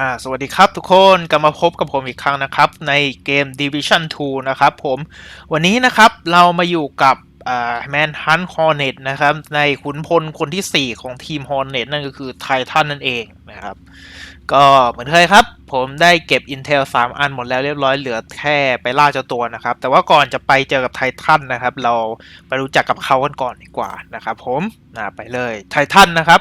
อ่าสวัสดีครับทุกคนกลับมาพบกับผมอีกครั้งนะครับ ในเกม Division 2 นะครับผมวันนี้นะครับเรามาอยู่กับอ่า Manhunt Hornet นะครับ ในขุนพลคนที่ 4 ของทีม Hornet นั่นก็คือไททันนั่นเองนะครับ ก็เหมือนเคยครับ ผมได้เก็บ Intel 3 อันหมดแล้วเรียบร้อยเหลือแค่ไปล่าเจ้าตัวนะครับ แต่ว่าก่อนจะไปเจอกับไททันนะครับ เราไปรู้จักกับเขากันก่อนดีกว่านะครับ ผมนะไปเลยไททันนะครับ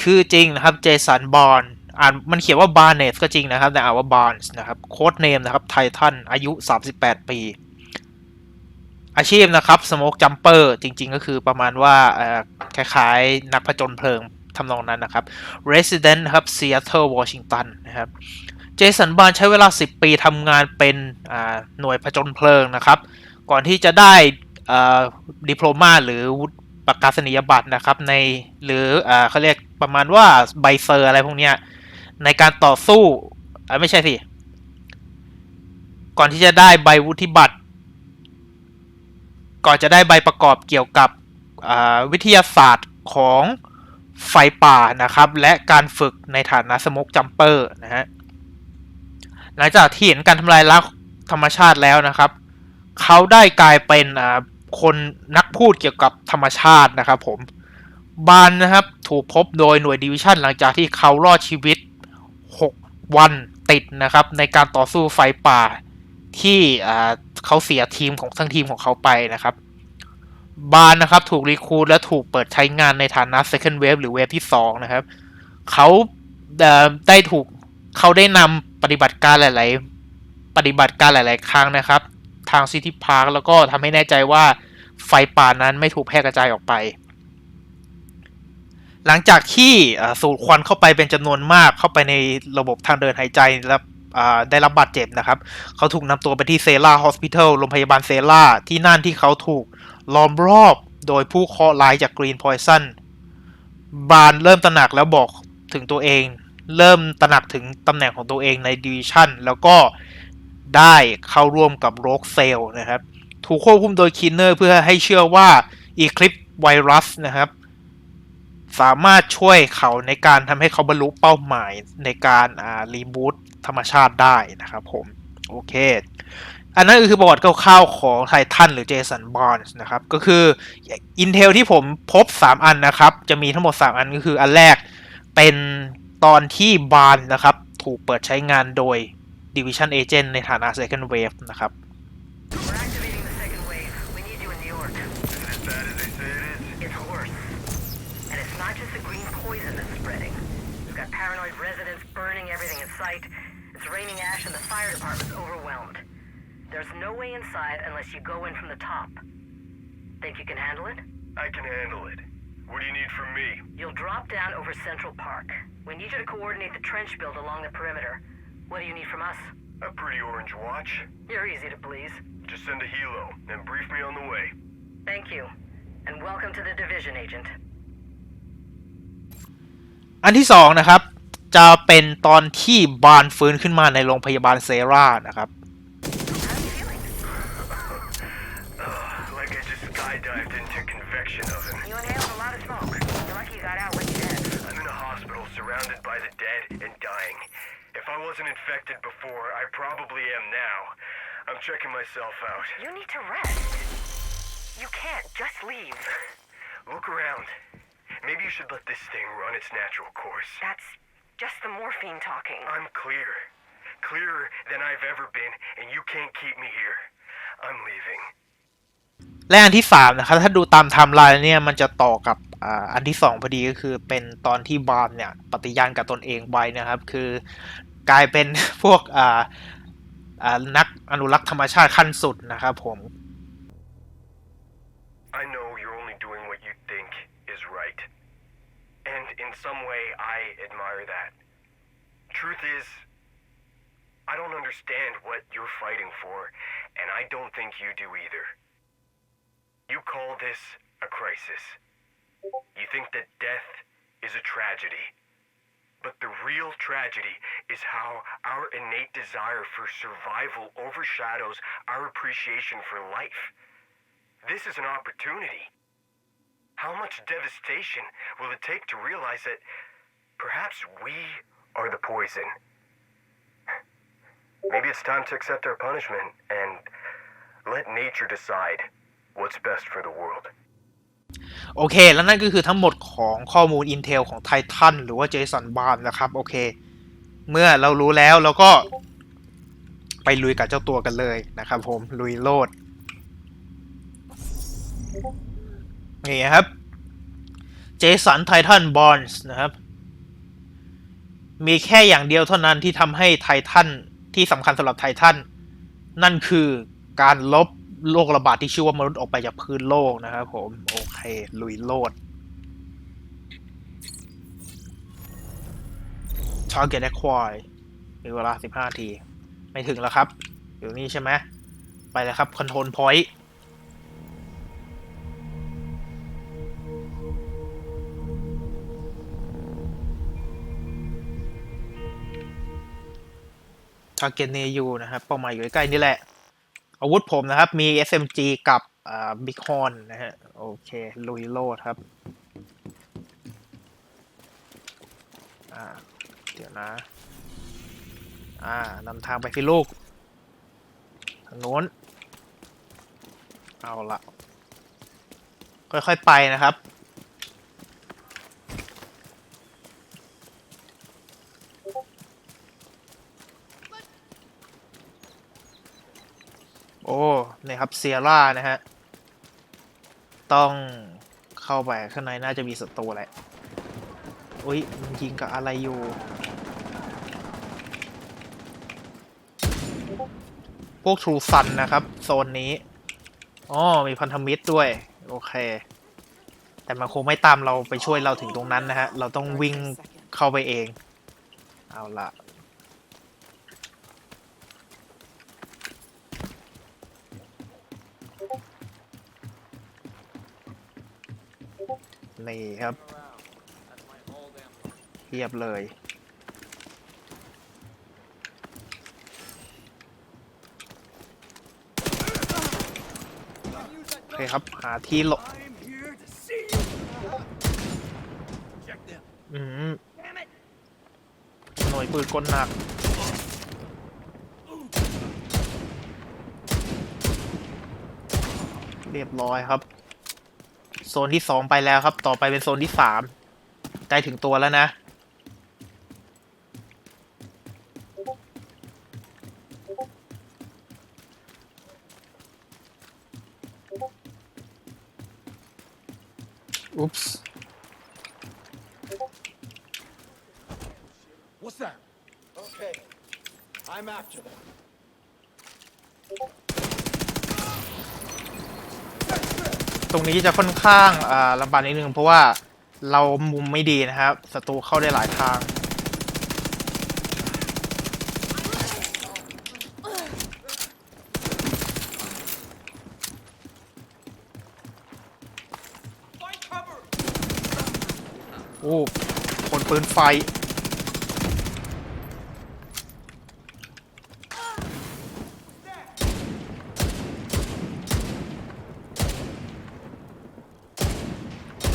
ชื่อจริงนะครับเจสันบอล อ่านมันเขียนว่าบาร์เนสก็จริงนะครับ แต่อ่านว่าบาร์นส์นะครับ โค้ดเนมนะครับไททันอายุ 38 ปี อาชีพนะครับสโมกจัมเปอร์จริง ๆ ก็คือประมาณว่าคล้ายๆ นักผจญเพลิงทำนองนั้นนะครับ Resident ครับซีแอตเทิลวอชิงตันนะครับเจสันบานใช้เวลา 10 ปีทำงานเป็นหน่วยผจญเพลิงนะครับ ก่อนที่จะได้ดิโพลมาหรือประกาศนียบัตรนะครับในหรืออเขาเรียกประมาณว่าใบเซอร์อะไรพวกเนี้ย ในการต่อสู้อ่าไม่ใช่สิ ก่อนที่จะได้ใบวุฒิบัตร ก่อนจะได้ใบประกอบเกี่ยวกับวิทยาศาสตร์ของไฟป่านะครับ และการฝึกในฐานะสโมกจัมเปอร์นะฮะ หลังจากที่เห็นการทำลายล้างธรรมชาติแล้วนะครับ เขาได้กลายเป็นคนนักพูดเกี่ยวกับธรรมชาตินะครับผมบานนะครับถูกพบโดยหน่วยดิวิชันหลังจากที่เขารอดชีวิต วันติดนะครับในการต่อสู้ไฟป่าที่เขาเสียทีมของทั้งทีมของเขาไปนะครับ บานนะครับถูกรีคูดและถูกเปิดใช้งานในฐานะ second wave หรือเวฟที่ 2 นะครับ เขาได้ถูกเขาได้นำปฏิบัติการหลาย ๆ ปฏิบัติการหลาย ๆ ครั้งนะครับ ทางซิตี้พาร์คแล้วก็ทำให้แน่ใจว่าไฟป่านั้นไม่ถูกแพร่กระจายออกไป หลังจากที่สูดควันเข้าไปเป็นจำนวนมากเข้าไปในระบบทางเดินหายใจและอ่าได้รับบาดเจ็บนะครับ เขาถูกนำตัวไปที่เซราฮอสพิทอลโรงพยาบาลเซราที่นั่นที่เขาถูกล้อมรอบโดยผู้เคราะห์ร้ายจากกรีนพอยซันบานเริ่มตระหนักแล้วบอกถึงตัวเอง เริ่มตระหนักถึงตำแหน่งของตัวเองในดิวิชั่นแล้วก็ได้เข้าร่วมกับโรกเซลนะครับ ถูกควบคุมโดยคินเนอร์เพื่อให้เชื่อว่าอีคลิปไวรัสนะครับ สามารถช่วยเขาในการทำให้เขาบรรลุเป้าหมายในการอ่ารีบูตธรรมชาติได้นะครับผมโอเค อันนั้นคือประวัติคร่าวๆของไททันหรือเจสันบอนส์นะครับ ก็คือ Intel ที่ผมพบ 3 อันนะครับ จะมีทั้งหมด 3 อันก็คืออันแรกเป็นตอนที่บานนะครับ ถูกเปิดใช้งานโดย Division Agent ในฐานะ Second Wave นะครับ fire department's overwhelmed. There's no way inside unless you go in from the top. Think you can handle it? I can handle it. What do you need from me? You'll drop down over Central Park. We need you to coordinate the trench build along the perimeter. What do you need from us? A pretty orange watch? You're easy to please. Just send a helo and brief me on the way. Thank you. And welcome to the division, Agent. อันที่สองนะครับ จะเป็นตอนที่บานฟื้นขึ้นมาในโรงพยาบาลเซรานะครับ How are you feeling? Ugh, like I just skydived into a convection oven. You inhaled a lot of smoke. You're lucky you got out when you did. I'm in a hospital surrounded by the dead and dying. If I wasn't infected before, I probably am now. I'm checking myself out. You need to rest. You can't just leave. Look around. Maybe you should let this thing run its natural course. That's just the morphine talking. I'm clear. Clearer than I've ever been, and you can't keep me here. I'm leaving. และอันที่สามนะครับ ถ้าดูตามไทม์ไลน์เนี่ย มันจะต่อกับอ่าอันที่สองพอดีก็คือเป็นตอนที่บานเนี่ย ปฏิญาณกับตนเองไว้นะครับ คือกลายเป็นพวกอ่าอ่านักอนุรักษ์ธรรมชาติขั้นสุดนะครับผม some way, I admire that. Truth is, I don't understand what you're fighting for, and I don't think you do either. You call this a crisis. You think that death is a tragedy. But the real tragedy is how our innate desire for survival overshadows our appreciation for life. This is an opportunity. How much devastation will it take to realize that perhaps we are the poison Maybe it's time to accept our punishment and let nature decide what's best for the world. โอเค แล้วนั่นก็คือทั้งหมดของข้อมูล Intel ของไททันหรือว่าเจสันบาร์นะครับ โอเค เมื่อเรารู้แล้วเราก็ไปลุยกับเจ้าตัวกันเลยนะครับผม ลุยโลด นี่ครับเจสันไททันบอ n ส์นะครับ มีแค่อย่างเดียวเท่านั้นที่ทำให้ไททันที่สำคัญสำหรับไททันนั่นคือการลบโรคระบาดที่ชื่อว่ามนุษย์ออกไปจากพื้นโลกนะครับผม โอเค ลุยโลด Target Acquire มีเวลา 15 ที ไม่ถึงแล้วครับ อยู่นี่ใช่ไหม ไปเลยครับ Control Point าเกเนยูนะครับเป้าหมายอยู่ใกล้ๆนี่แหละ อาวุธผมนะครับ มี SMG กับบิ๊กฮอนนะฮะ โอเคลุยโลดครับเดี๋ยวนะ อ่านำทางไปที่ลูก ทางโน้น เอาละค่อยๆไปนะครับ โอ้ ครับเซียร่านะฮะ ต้องเข้าไปข้างในน่าจะมีศัตรูแหละอุ้ยมันยิงกับอะไรอยู่ พวกทรูซันนะครับ โซนนี้อ๋อมีพันธมิตรด้วย โอเค แต่มันคงไม่ตามเราไปช่วยเราถึงตรงนั้นนะฮะ เราต้องวิ่งเข้าไปเอง เอาละ นี่ครับเทียบเลย โอเคครับ หาที่หลบอืมหน่วยปืนกลหนักเรียบร้อยครับ โซนที่สองไปแล้วครับ ต่อไปเป็นโซนที่สามใกล้ถึงตัวแล้วนะอุ๊ปส์ What's that? Okay. I'm after them. ตรงนี้จะค่อนข้างลำบากนิดนึงเพราะว่าเรามุมไม่ดีนะครับศัตรูเข้าได้หลายทาง โอ้ คนปืนไฟ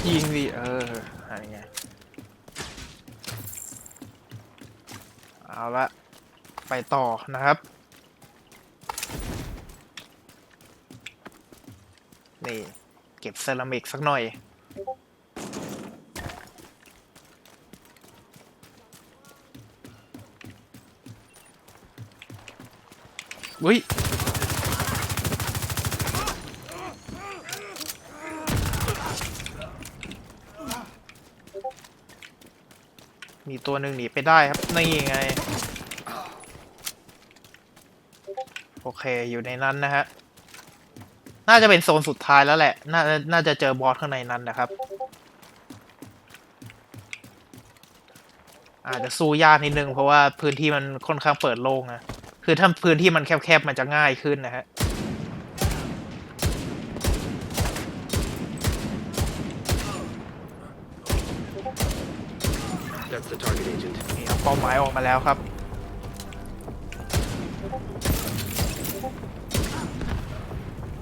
ยิงดิเอออะไรเงี้ยเอาละไปต่อนะครับ นี่ เก็บเซรามิกสักหน่อย อุ้ย มีตัวหนึ่งหนีไปได้ครับ นี่ไง โอเคอยู่ในนั้นนะฮะ น่าจะเป็นโซนสุดท้ายแล้วแหละ น่าน่าจะเจอบอสข้างในนั้นนะครับ อาจจะสู้ยากนิดนึงเพราะว่าพื้นที่มันค่อนข้างเปิดโล่งนะ คือถ้าพื้นที่มันแคบๆมันจะง่ายขึ้นนะฮะ That's the target agent. นี่ครับเป้าหมายออกมาแล้วครับ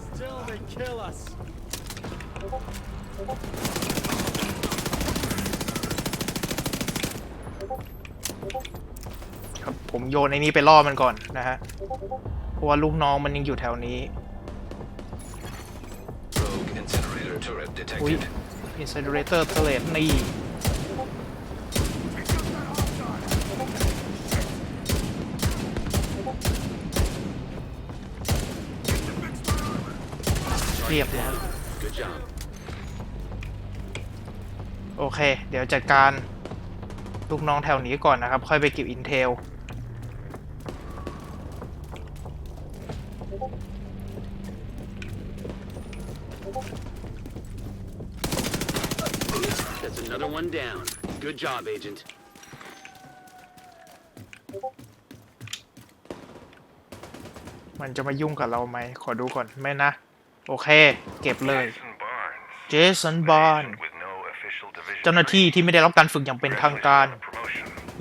Still they kill us. ครับผมโยนในนี้ไปล่อมันก่อนนะฮะ เพราะว่าลูกน้องมันยังอยู่แถวนี้ Rogue incinerator turret อุ้ย detected. incinerator turret นี่เรี ยบแล้ว Good job. โอเค เดี๋ยวจัดการลูกน้องแถวนี้ก่อนนะครับ ค่อยไปเก็บอินเทล That's another one down. Good job, Agent. มันจะมายุ่งกับเราไหม ขอดูก่อน ไม่นะ โอเค เก็บเลย เจสันบอนเจ้าหน้าที่ที่ไม่ได้รับการฝึกอย่างเป็นทางการ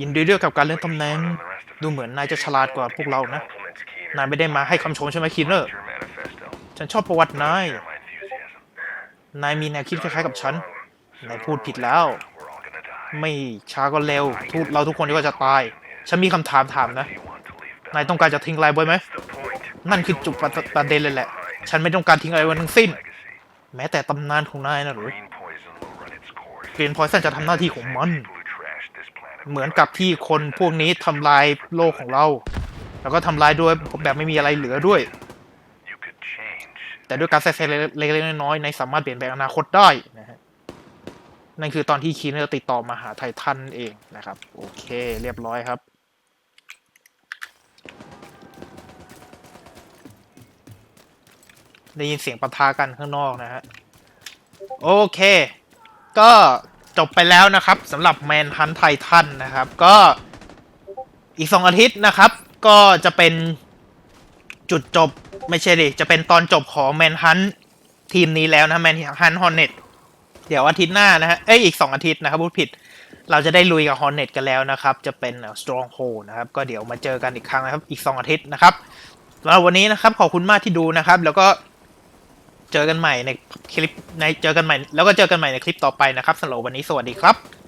ยินดีด้วยกับการเลื่อนตำแหน่ง ดูเหมือนนายจะฉลาดกว่าพวกเรานะ นายไม่ได้มาให้คำชมใช่ไหมคีเนอร์ฉันชอบประวัตินาย นายมีแนวคิดคล้ายๆกับฉัน นายพูดผิดแล้ว ไม่ช้าก็เร็วทุกเราทุกคนก็จะตาย ฉันมีคำถามถามนะ นายต้องการจะทิ้งอะไรไว้ไหม นั่นคือจุดประเด็นเลยแหละ ฉันไม่ต้องการทิ้งอะไรไว้ทั้งสิ้น Legacy. แม้แต่ตำนานของนายนะหรือ Green poison will run its course. เกรนพอยซันจะทำหน้าที่ของมัน People who trash this planet เหมือนกับที่คนพวกนี้ทำลายโลกของเรา แล้วก็ทำลายด้วยแบบไม่มีอะไรเหลือด้วย You could change. แต่ด้วยการใส่ใส่เล็กๆน้อยๆในสามารถเปลี่ยนแปลงอนาคตได้นะฮะนั่นคือตอนที่คีเนอร์ติดต่อมาหาไททันเองนะครับ โอเค เรียบร้อยครับ ได้ยินเสียงปะทะกันข้างนอกนะฮะ โอเค ก็จบไปแล้วนะครับสำหรับแมนฮันไททันนะครับ ก็อีกสองอาทิตย์นะครับ ก็จะเป็นจุดจบไม่ใช่ดิ จะเป็นตอนจบของแมนฮันทีมนี้แล้วนะแมนฮันฮอนเน็ตเดี๋ยวอาทิตย์หน้านะฮะ เอ้ยอีกสองอาทิตย์นะครับพูดผิด เราจะได้ลุยกับฮอนเน็ตกันแล้วนะครับ จะเป็นสตรองโฮนะครับ ก็เดี๋ยวมาเจอกันอีกครั้งนะครับ อีกสองอาทิตย์นะครับสำหรับวันนี้นะครับ ขอบคุณมากที่ดูนะครับ แล้วก็ เจอกันใหม่ในคลิปในเจอกันใหม่ แล้วก็เจอกันใหม่ในคลิปต่อไปนะครับสำหรับวันนี้สวัสดีครับ